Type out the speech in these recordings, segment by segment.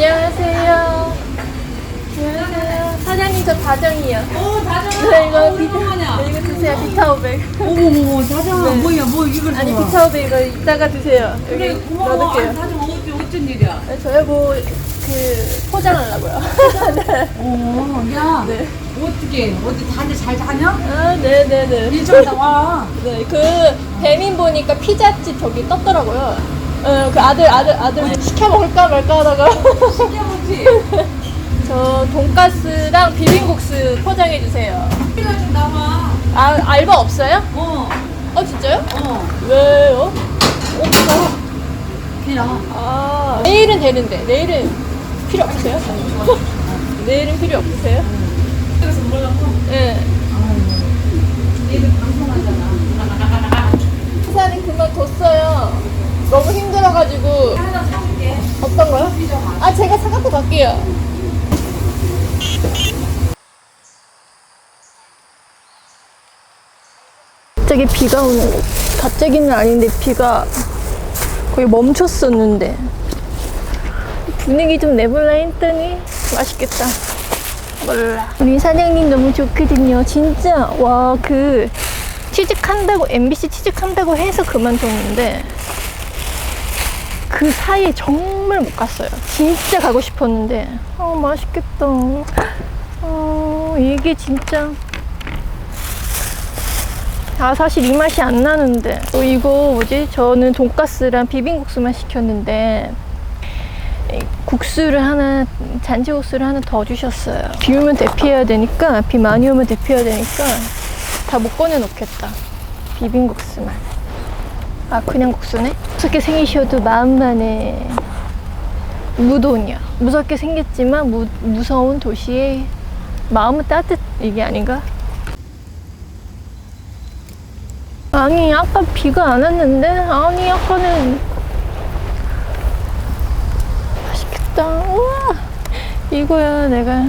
안녕하세요. 안녕하세요. 사장님 저 다정이요. 오, 다정아. 네 이거 어, 비타. 네, 이거 드세요 비타오백. 어머머머, 다정아. 네. 뭐야, 뭐 이걸 아니 좋아. 비타오백 이거 이따가 드세요. 그래, 여기 고마워. 아니, 넣어둘게요. 다정아, 어째, 어쩐 일이야? 네, 저요 뭐그 포장하려고요. 네. 어, 야. 네. 어떻게, 어디 다들 잘 다녀? 아 네네네. 일좀 나와. 네, 그 배민 보니까 피자집 저기 떴더라고요. 어, 그 아들 아들 아들 시켜 먹을까 말까 하다가 신기하지? 저 돈가스랑 비빔국수 포장해 주세요. 피가 좀 나와. 아 알바 없어요? 어, 어 진짜요? 어. 왜요? 없어. 그냥. 아 내일은 되는데 내일은 필요 없으세요? 내일은 필요 없으세요? 그래서 뭐라고? 네. 얘들 방송하잖아. 회사는 그만뒀어요. 너무 힘들어가지고 하나 사올게. 어떤 거요? 아 제가 사갖고 갈게요. 갑자기 비가 오는 갑자기는 아닌데 비가 거의 멈췄었는데 분위기 좀 내볼라 했더니 맛있겠다. 몰라. 우리 사장님 너무 좋거든요. 진짜 와 그 취직한다고 MBC 취직한다고 해서 그만뒀는데 그 사이에 정말 못 갔어요. 진짜 가고 싶었는데. 아, 맛있겠다. 어, 이게 진짜. 아, 사실 이 맛이 안 나는데. 어, 이거 뭐지? 저는 돈가스랑 비빔국수만 시켰는데, 이 국수를 하나, 잔치국수를 하나 더 주셨어요. 비 오면 대피해야 되니까, 비 많이 오면 대피해야 되니까, 다 못 꺼내놓겠다. 비빔국수만. 아 그냥 국수네? 무섭게 생기셔도 마음만의 무도냐 무섭게 생겼지만 무, 무서운 도시의 마음은 따뜻 이게 아닌가? 아니 아까 비가 안 왔는데? 아니 아까는 맛있겠다. 우와! 이거야 내가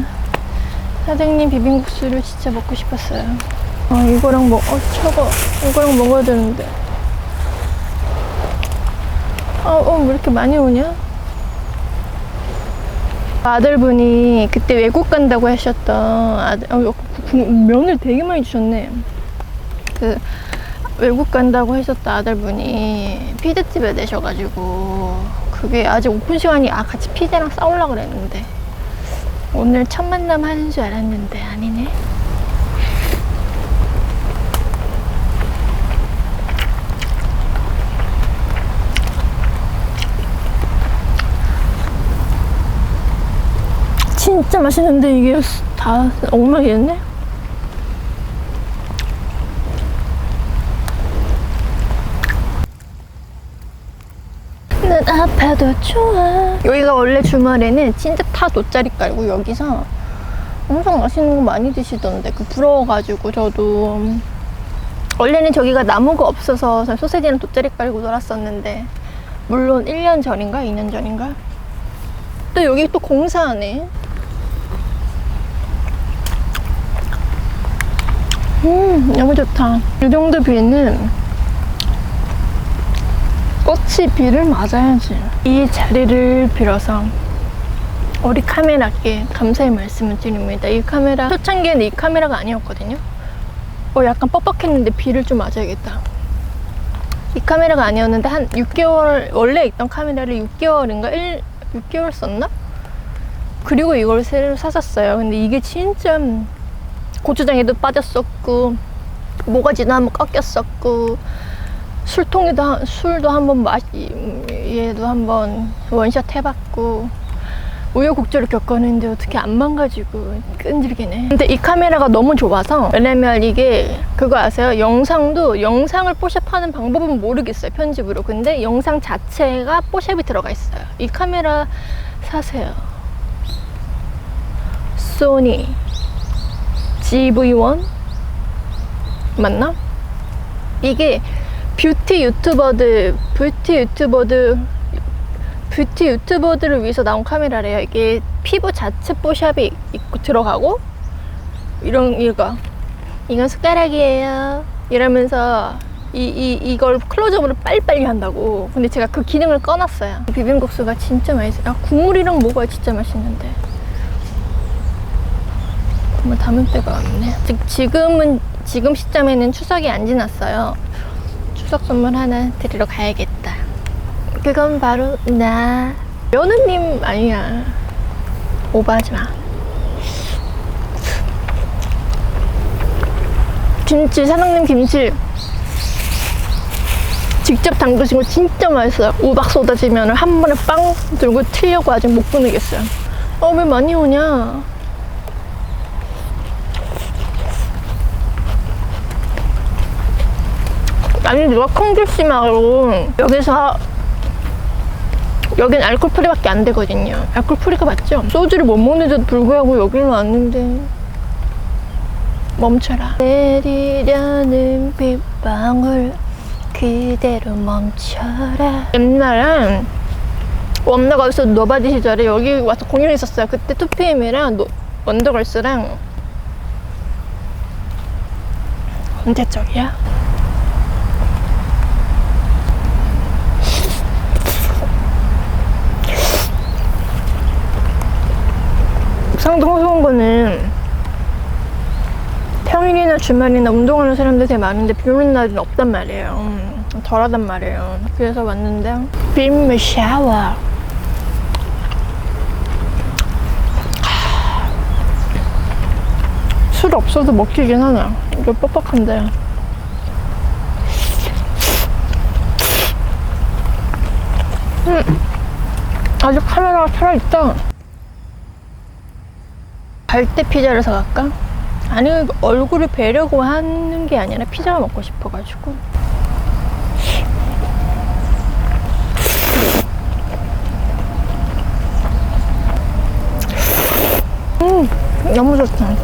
사장님 비빔국수를 진짜 먹고 싶었어요. 아 이거랑 먹.. 어 차가 이거랑 먹어야 되는데 아, 어, 왜 이렇게 많이 오냐? 아들분이 그때 외국 간다고 하셨던 아들, 어, 구- 면을 되게 많이 주셨네. 그, 외국 간다고 하셨던 아들분이 피자집에 내셔가지고, 그게 아직 오픈 시간이, 아, 같이 피자랑 싸우려고 그랬는데, 오늘 첫 만남 하는 줄 알았는데, 아니네. 진짜 맛있는데 이게 다 엉망이었네? 난 아파도 좋아. 여기가 원래 주말에는 다 돗자리 깔고 여기서 엄청 맛있는 거 많이 드시던데 그 부러워가지고 저도. 원래는 저기가 나무가 없어서 저 소세지랑 돗자리 깔고 놀았었는데 물론 1년 전인가 2년 전인가? 또 여기 또 공사하네 음, 너무 좋다. 이 정도 비는 꽃이 비를 맞아야지. 이 자리를 빌어서 우리 카메라께 감사의 말씀을 드립니다. 이 카메라, 초창기에는 이 카메라가 아니었거든요. 어, 약간 뻑뻑했는데 비를 좀 맞아야겠다. 이 카메라가 아니었는데 한 6개월, 원래 있던 카메라를 6개월인가? 1, 6개월 썼나? 그리고 이걸 새로 사셨어요. 근데 이게 진짜 고추장에도 빠졌었고 모가지도 한번 꺾였었고 술통에도 한- 술도 한번 마시 얘도 한번 원샷 해봤고 우여곡절을 겪었는데 어떻게 안 망가지고 끈질기네. 근데 이 카메라가 너무 좋아서 왜냐면 이게 그거 아세요? 영상도 영상을 포샵하는 방법은 모르겠어요 편집으로. 근데 영상 자체가 포샵이 들어가 있어요. 이 카메라 사세요. 소니 GV1 맞나? 이게 뷰티 유튜버들 뷰티 유튜버들 뷰티 유튜버들을 위해서 나온 카메라래요. 이게 피부 자체 뽀샵이 있고 들어가고 이런 이거 이건 숟가락이에요. 이러면서 이, 이, 이걸 클로즈업으로 빨리빨리 한다고. 근데 제가 그 기능을 꺼놨어요. 비빔국수가 진짜 맛있어요. 아, 국물이랑 먹어야 진짜 맛있는데. 정말 담을 데가 없네. 즉, 지금은, 지금 시점에는 추석이 안 지났어요. 추석 선물 하나 드리러 가야겠다. 그건 바로 나. 며느님 아니야. 오버하지 마. 김치, 사장님 김치. 직접 담그신 거 진짜 맛있어요. 우박 쏟아지면 한 번에 빵 들고 튀려고 아직 못 보내겠어요. 어, 왜 많이 오냐? 아니, 누가 콩글씨 말고 여기서 여긴 알콜 프리밖에 안 되거든요. 알콜 프리가 맞죠? 소주를 못 먹는데도 불구하고 여기로 왔는데 멈춰라. 내리려는 빗방울 그대로 멈춰라. 옛날에 원더걸스 노바디 시절에 여기 와서 공연했었어요. 그때 2PM이랑 원더걸스랑 언제적이야? 상동 호수공원은 평일이나 주말이나 운동하는 사람들 되게 많은데 비 오는 날은 없단 말이에요. 음, 덜하단 말이에요. 그래서 왔는데 빔 샤워. 술 없어도 먹히긴 하나. 이거 뻑뻑한데. 음, 아직 카메라가 살아있다. 갈대 피자를 사갈까? 아니 얼굴을 베려고 하는 게 아니라 피자가 먹고 싶어가지고. 음 너무 좋다.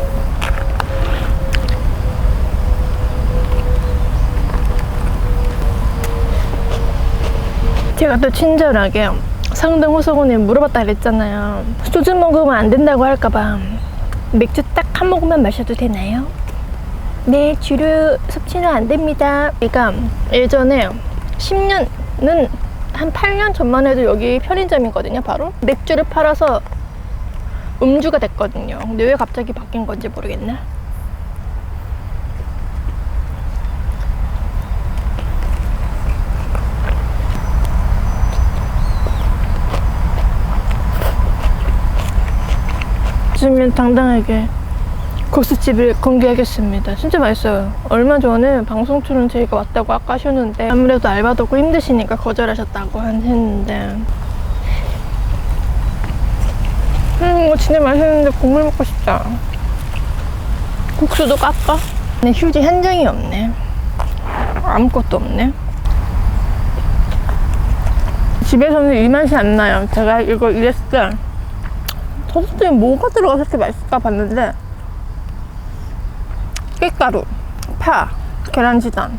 제가 또 친절하게 상등 호석원에 물어봤다 그랬잖아요. 소주 먹으면 안 된다고 할까봐 맥주 딱 한 모금만 마셔도 되나요? 네, 주류 섭취는 안 됩니다. 그러니까 예전에 10년은 한 8년 전만 해도 여기 편의점이거든요, 바로. 맥주를 팔아서 음주가 됐거든요. 근데 왜 갑자기 바뀐 건지 모르겠네. 요즘엔 당당하게 국수집을 공개하겠습니다. 진짜 맛있어요. 얼마 전에 방송초는 저희가 왔다고 아까 하셨는데 아무래도 알바도 없고 힘드시니까 거절하셨다고 한- 했는데 음 이거 진짜 맛있는데 국물 먹고 싶다. 국수도 깎아? 근데 휴지 한 장이 없네. 아무것도 없네. 집에서는 이 맛이 안 나요. 제가 이거 이랬을 때 토스트에 뭐가 들어가서 이렇게 맛있을까 봤는데 깻가루, 파, 계란지단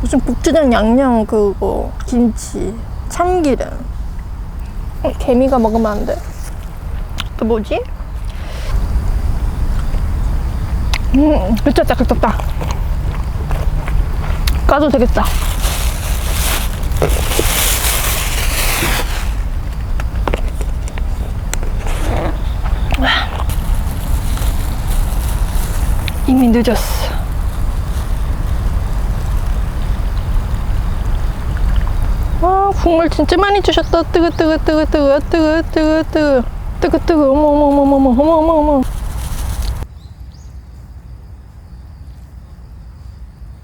무슨 국주장 양념 그거 김치, 참기름 어, 개미가 먹으면 안 돼. 또 뭐지? 음, 그쳤다, 그쳤다. 까도 되겠다. 이미 늦었어. 아, 국물 진짜 많이 주셨다. 뜨거, 뜨거, 뜨거, 뜨거, 뜨거, 뜨거, 뜨거, 뜨거, 뜨거, 어머, 어머, 어머, 어머, 어머, 어머, 어머.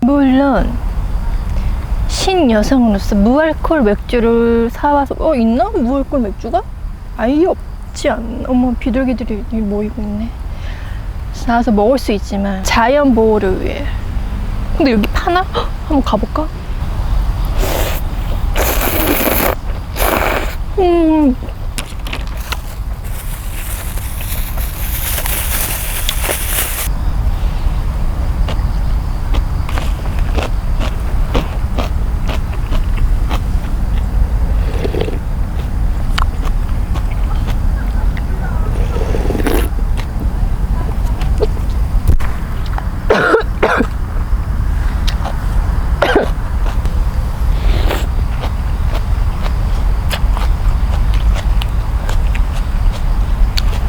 물론 신 여성으로서 무알콜 맥주를 사와서 어 있나 무알콜 맥주가 아예 없지 않나 어머 비둘기들이 모이고 있네. 나와서 먹을 수 있지만 자연 보호를 위해 근데 여기 파나? 헉, 한번 가볼까? 음.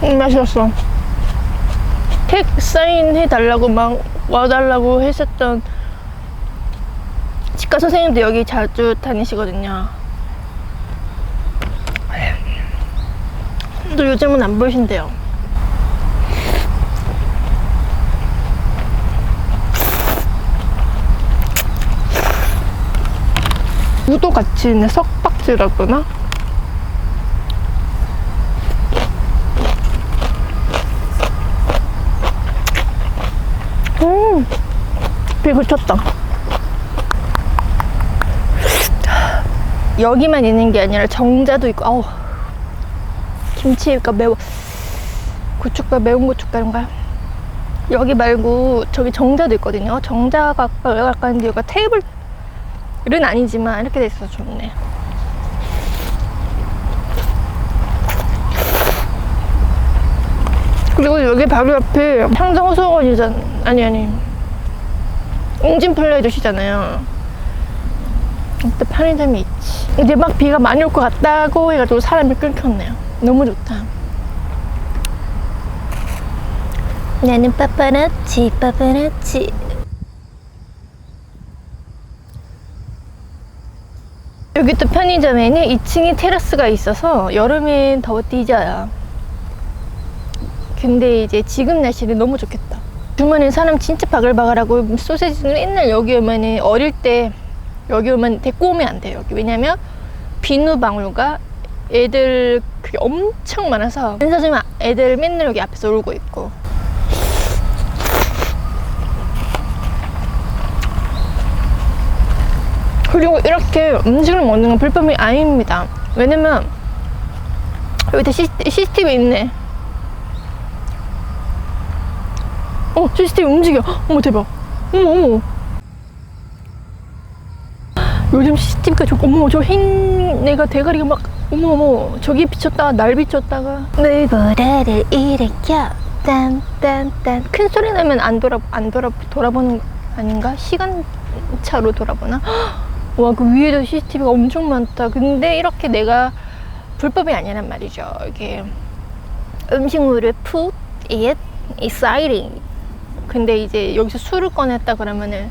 음, 맛있었어. 책 사인 해달라고 막 와달라고 했었던 치과 선생님도 여기 자주 다니시거든요. 또 요즘은 안 보이신대요. 우도 같이 있네. 석박지라구나. 음, 비 그쳤다. 여기만 있는 게 아니라 정자도 있고, 아우, 김치가 매워. 고춧가루, 매운 고춧가루인가? 여기 말고 저기 정자도 있거든요. 정자가 약간 여기가 테이블 은 아니지만 이렇게 돼 있어서 좋네. 그리고 여기 바로 옆에 상정호수원이잖아. 아니 아니. 웅진 플레이도시잖아요. 이때 편의점이 있지. 이제 막 비가 많이 올 것 같다고 해가지고 사람이 끊겼네요. 너무 좋다. 나는 빠빠라치 빠빠라치 여기 또 편의점에는 2층에 테라스가 있어서 여름엔 더워 뛰져요. 근데 이제 지금 날씨는 너무 좋겠다. 주말엔 사람 진짜 바글바글하고 소세지는 맨날 여기 오면은 어릴 때 여기 오면 데리고 오면 안 돼요. 여기 왜냐면 비누 방울과 애들 그게 엄청 많아서 인사주면 애들 맨날 여기 앞에서 울고 있고 그리고 이렇게 음식을 먹는 건 불법이 아닙니다. 왜냐면 여기다 CCTV 있네. 어, CCTV 움직여. 어머 대박. 어머 어머. 요즘 CCTV가 좋고 어머 저흰 애가 대가리가 막 어머 어머. 저기 비쳤다가 날 비쳤다가. 내 보라를 일으켜. 딴딴딴 큰 소리 나면 안 돌아 안 돌아 돌아보는 거 아닌가? 시간 차로 돌아보나? 와 그 위에도 CCTV가 엄청 많다. 근데 이렇게 내가 불법이 아니란 말이죠. 이게 음식물을 put it exciting 근데 이제 여기서 술을 꺼냈다 그러면은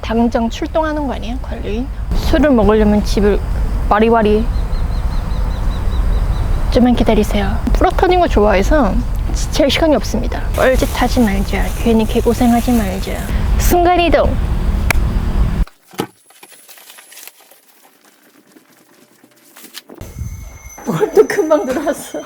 당장 출동하는 거 아니에요 관리인 술을 먹으려면 집을 와리와리 좀만 기다리세요. 부러터진 거 좋아해서 지칠 시간이 없습니다. 뻘짓하지 말자. 괜히 개고생하지 말자. 순간이동. 뭘또 금방 들어왔어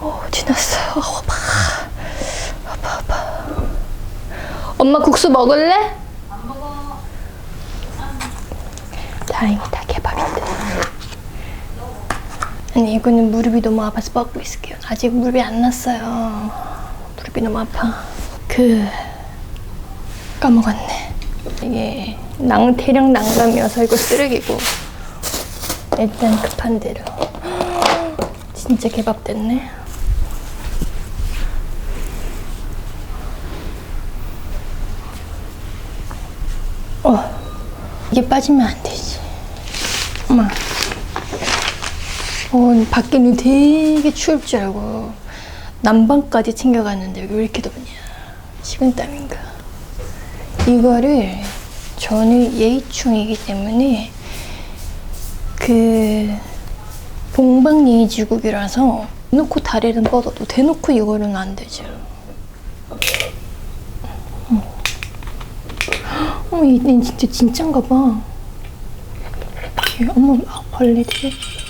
어, 지났어. 어, 아파. 아파. 엄마 국수 먹을래? 안 먹어. 다행이다, 개밥인데. 아니, 이거는 무릎이 너무 아파서 뻗고 있을게요. 아직 무릎이 안 났어요. 무릎이 너무 아파. 그, 까먹었네. 이게 낭태령 난감이어서 이거 쓰레기고. 일단 급한 대로. 진짜 개밥 됐네. 어, 이게 빠지면 안 되지. 엄마. 어, 밖에는 되게 추울 줄 알고 난방까지 챙겨갔는데 왜 이렇게 덥냐. 식은땀인가. 이거를 저는 예의충이기 때문에 그 봉박예의지국이라서 대놓고 다리는 뻗어도 대놓고 이거는 안 되죠. 어머, 얘는 진짜 진짠가 봐. 얘, 어머, 아, 벌레들. 와.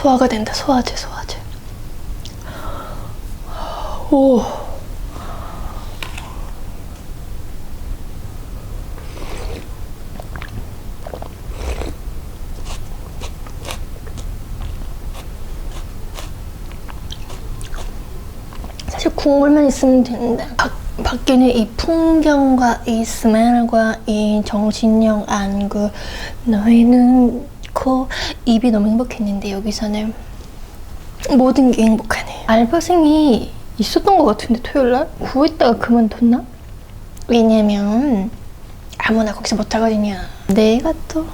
소화가 된다. 소화제, 소화제. 오. 사실 국물만 있으면 되는데 밖에는 이 풍경과 이 스멜과 이 정신력 안구 너희는 코 입이 너무 행복했는데 여기서는 모든 게 행복하네. 알바생이 있었던 것 같은데 토요일 날? 구했다가 그만뒀나? 왜냐면 아무나 거기서 못하거든요. 내가 또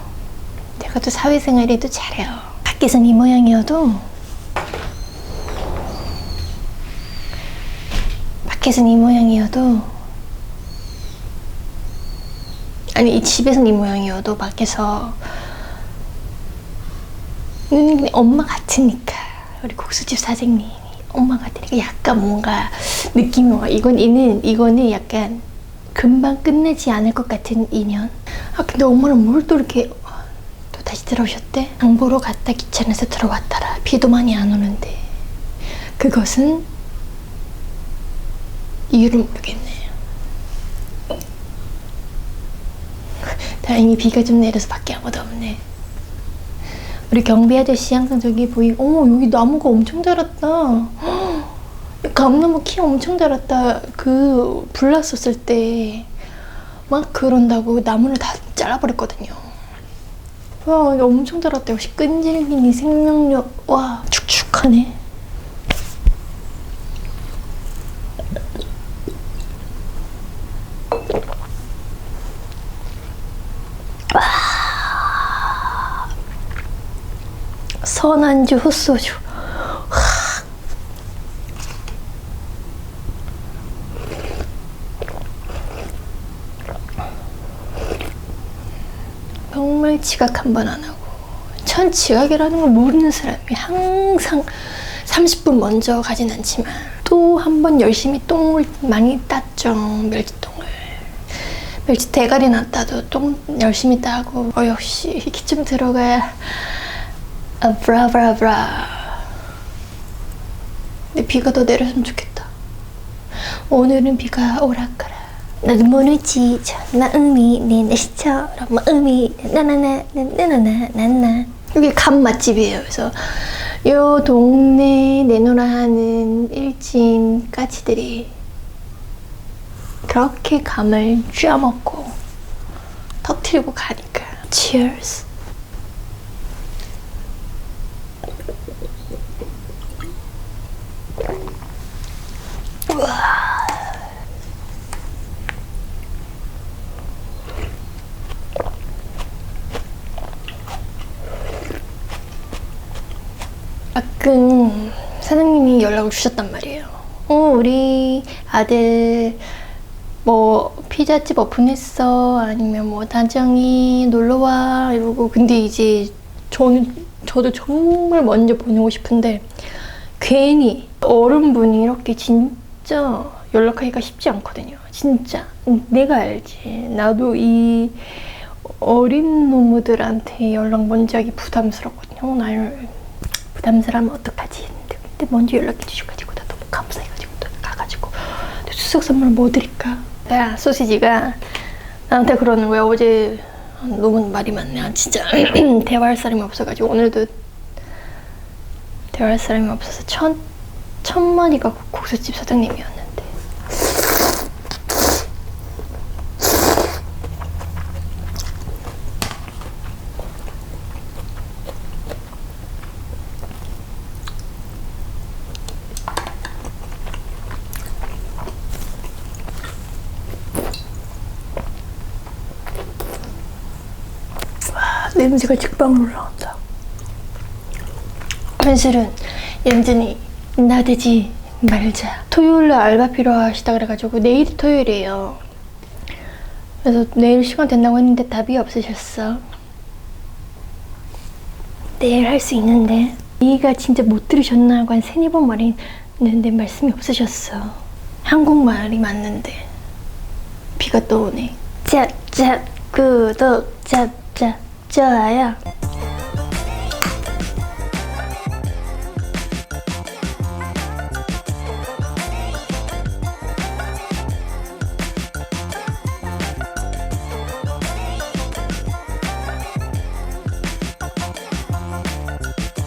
내가 또 사회생활이 또 잘해요. 밖에선 이 모양이어도 밖에선 이 모양이어도 아니 이 집에선 이 모양이어도 밖에서 는 엄마 같으니까. 우리 국수집 사장님이 엄마 같으니까 약간 뭔가 느낌이 와. 이건 이는 이거는 약간 금방 끝나지 않을 것 같은 인연. 아 근데 엄마는 뭘 또 이렇게 또 다시 들어오셨대? 장 보러 갔다 귀찮아서 들어왔더라. 비도 많이 안 오는데. 그것은 이유를 모르겠네. 다행히 비가 좀 내려서 밖에 아무도 없네. 우리 경비 아저씨 항상 저기 보이고, 어머, 여기 나무가 엄청 자랐다. 헉, 감나무 키 엄청 자랐다. 그, 불 났었을 때, 막 그런다고 나무를 다 잘라버렸거든요. 와, 엄청 자랐다. 역시 끈질기니 생명력, 와, 축축하네. 선안주 헛소주 정말 지각 한 번 안 하고. 전 지각이라는 걸 모르는 사람이 항상 30분 먼저 가진 않지만 또 한 번 열심히 똥을 많이 땄죠. 멸치똥을. 멸치 대가리 났다도 똥 열심히 따고. 어 역시 이렇게쯤 들어가야 아 브라브라브라 근데 비가 더 내렸으면 좋겠다. 오늘은 비가 오락가라. 나도 모르지. 나 음이 내 내시처럼 음이 나나나 나나나 나나. 여기 감 맛집이에요. 그래서 요 동네 내노라 하는 일진 까치들이 그렇게 감을 쥐어먹고 터트리고 가니까. Cheers 가끔 사장님이 연락을 주셨단 말이에요. 어, 우리 아들 뭐 피자집 오픈했어 아니면 뭐 다정이 놀러와 이러고 근데 이제 저는 저도 정말 먼저 보내고 싶은데 괜히 어른분이 이렇게 진짜 연락하기가 쉽지 않거든요. 진짜 내가 알지. 나도 이 어린 놈들한테 연락 먼저 하기 부담스럽거든요. 나를 부담스러우면 어떡하지 근데 먼저 연락해 주셔가지고 나 너무 감사해가지고 또 가가지고. 또 추석 선물 뭐 드릴까? 야 소시지가 나한테 그러는 거야. 어제 너무 말이 많네. 아, 진짜 대화할 사람이 없어가지고 오늘도 대화할 사람이 없어서 천 천만이가 국수집 사장님이었는 데 냄새가 직방으로 올라온다. 현실은 얌전히 나대지 말자. 토요일날 알바 필요하시다 그래가지고 내일이 토요일이에요. 그래서 내일 시간 된다고 했는데 답이 없으셨어. 내일 할 수 있는데 네가 진짜 못 들으셨나 하고 한 세네 번 말했는데 말씀이 없으셨어. 한국말이 맞는데 비가 또 오네. 짭짭 구독 짭짭 就来呀。